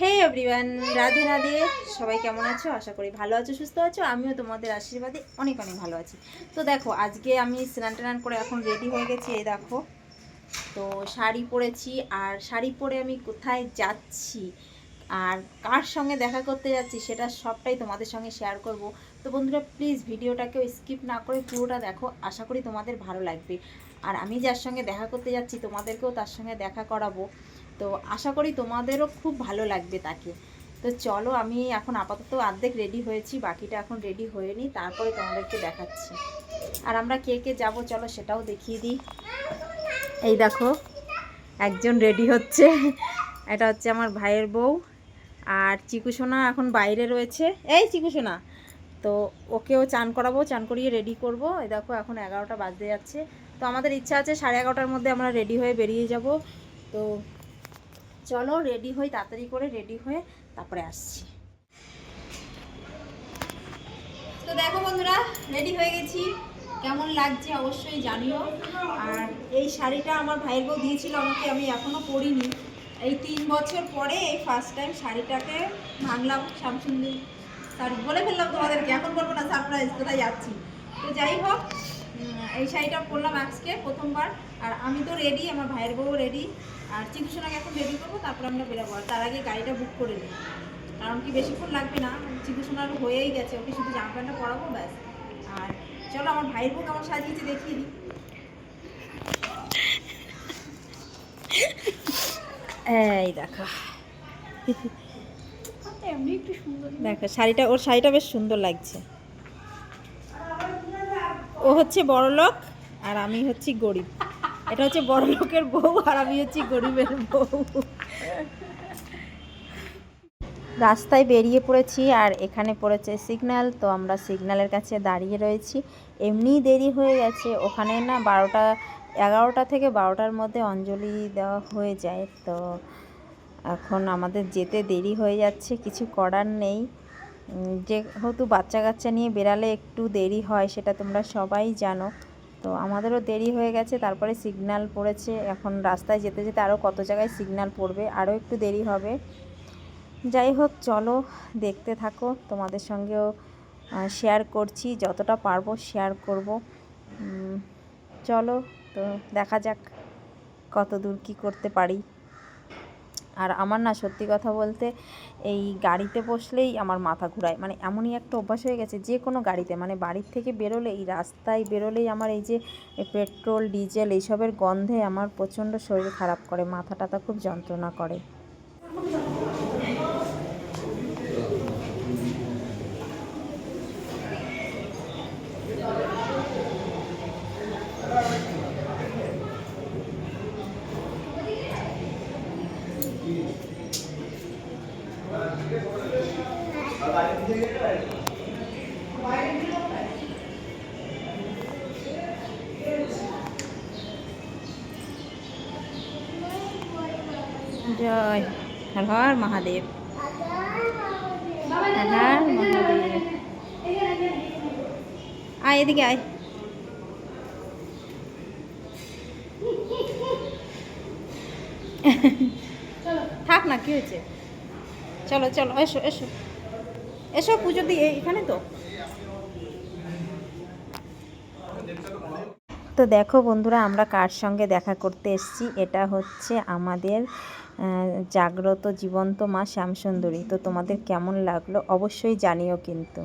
হে everyone Radhe Radhe. সবাই কেমন আছো? আশা করি ভালো আছো, সুস্থ আছো। আমিও তোমাদের আশীর্বাদে অনেক অনেক ভালো আছি। তো দেখো, আজকে আমি স্নান টান করে এখন রেডি হয়ে গেছি, এই দেখো। তো শাড়ি পরেছি, আর শাড়ি পরে আমি কোথায় যাচ্ছি, আর কার সঙ্গে দেখা করতে যাচ্ছি, সেটা সবটাই তোমাদের সঙ্গে শেয়ার করব। তো বন্ধুরা প্লিজ ভিডিওটাকেও স্কিপ না করে পুরোটা দেখো। আশা করি তোমাদের ভালো লাগবে। আর আমি যার সঙ্গে দেখা করতে যাচ্ছি, তোমাদেরকেও তার সঙ্গে দেখা করাবো। তো আশা করি তোমাদেরও খুব ভালো লাগবে তাকে। তো চলো আমি এখন আপাতত অর্ধেক রেডি হয়েছি, বাকিটা এখন রেডি হয়নি, তারপরে তোমাদেরকে দেখাচ্ছি। আর আমরা কে কে যাব চলো সেটাও দেখিয়ে দিই। এই দেখো, একজন রেডি হচ্ছে। এটা হচ্ছে আমার ভাইয়ের বউ। আর চিকুসোনা এখন বাইরে রয়েছে। এই চিকুসোনা তো ওকেও চান করাবো, চান করিয়ে রেডি করব। এই দেখো, এখন এগারোটা বাজতে যাচ্ছে। তো আমাদের ইচ্ছা আছে সাড়ে এগারোটার মধ্যে আমরা রেডি হয়ে বেরিয়ে যাব। তো চলো রেডি হই তাড়াতাড়ি করে রেডি হয়ে তারপরে আসছি। তো দেখো বন্ধুরা রেডি হয়ে গেছি। কেমন লাগছে অবশ্যই জানিও। আর এই শাড়িটা আমার ভাইয়ের বউ দিয়েছিল আমাকে, আমি এখনও পরিনি। এই তিন বছর পরে এই ফার্স্ট টাইম শাড়িটাকে ভাঙলাম শামসুন্দি শাড়ি বলে ফেললাম তোমাদেরকে, এখন বলব না সারপ্রাইজ কোথায় যাচ্ছি? তো যাই হোক এই শাড়িটা পরলাম আজকে প্রথমবার। আর আমি তো রেডি আমার ভাইয়ের বউ রেডি আর চিকিৎসাকে এখন রেডি করব তারপর আমরা বেরোবো। আর তার আগে গাড়িটা বুক করে নিই। কারণ কি বেশিক্ষণ লাগবে না? চিকিৎসার হয়েই গেছে ওকে শুধু জামা প্যান্টটা পরাবো ব্যাস। আর চলো আমার ভাইয়ের বউ কেমন সাজিয়েছে দেখিয়ে দিই। এই দেখো। এমনি একটু সুন্দর। দেখো শাড়িটা ওর শাড়িটা বেশ সুন্দর লাগছে। ও হচ্ছে বড় লোক আর আমি হচ্ছি গরিব। এটা হচ্ছে বড় লোকের বউ আর আমি হচ্ছি গরিবের বউ। রাস্তায় বেরিয়ে পড়েছি আর এখানে পড়েছে সিগন্যাল, তো আমরা সিগন্যালের কাছে দাঁড়িয়ে রয়েছি। এমনিই দেরি হয়ে গেছে, ওখানে না বারোটা, এগারোটা থেকে বারোটার মধ্যে অঞ্জলি দেওয়া হয়ে যায়। তো এখন আমাদের যেতে দেরি হয়ে যাচ্ছে, কিছু করার নেই। যেহেতু বাচ্চা কাচ্চা নিয়ে বেরালে একটু দেরি হয়, সেটা তোমরা সবাই জানো। তো আমাদেরও দেরি হয়ে গেছে, তারপরে সিগনাল পড়েছে। এখন রাস্তায় যেতে যেতে আরও কত জায়গায় সিগনাল পড়বে আরও একটু দেরি হবে। যাই হোক, চলো দেখতে থাকো। তোমাদের সঙ্গেও শেয়ার করছি, যতটা পারব শেয়ার করব। চলো, তো দেখা যাক কত দূর কী করতে পারি। আর আমার না সত্যি কথা বলতে এই গাড়িতে বসলেই আমার মাথা ঘুরায়। মানে এমনই একটা অভ্যাস হয়ে গেছে যে কোনো গাড়িতে। মানে বাড়ির থেকে বেরোলে এই রাস্তায় বেরোলেই আমার এই যে পেট্রোল, ডিজেল এইসবের গন্ধে আমার প্রচণ্ড শরীর খারাপ করে মাথা টাথা খুব যন্ত্রণা করে। জয়। হর হর মহাদেব। হর হর আয় এদিকে আয়। থাক না, কি হয়েছে? চলো চলো, এসো এসো। এসো পুজো দিয়ে, এখানে তো। তো দেখো বন্ধুরা, আমরা কার সঙ্গে দেখা করতে এসেছি? এটা হচ্ছে আমাদের জাগ্রত জীবন্ত মা শ্যামসুন্দরী। তো তোমাদের কেমন লাগল অবশ্যই জানিও কিন্তু।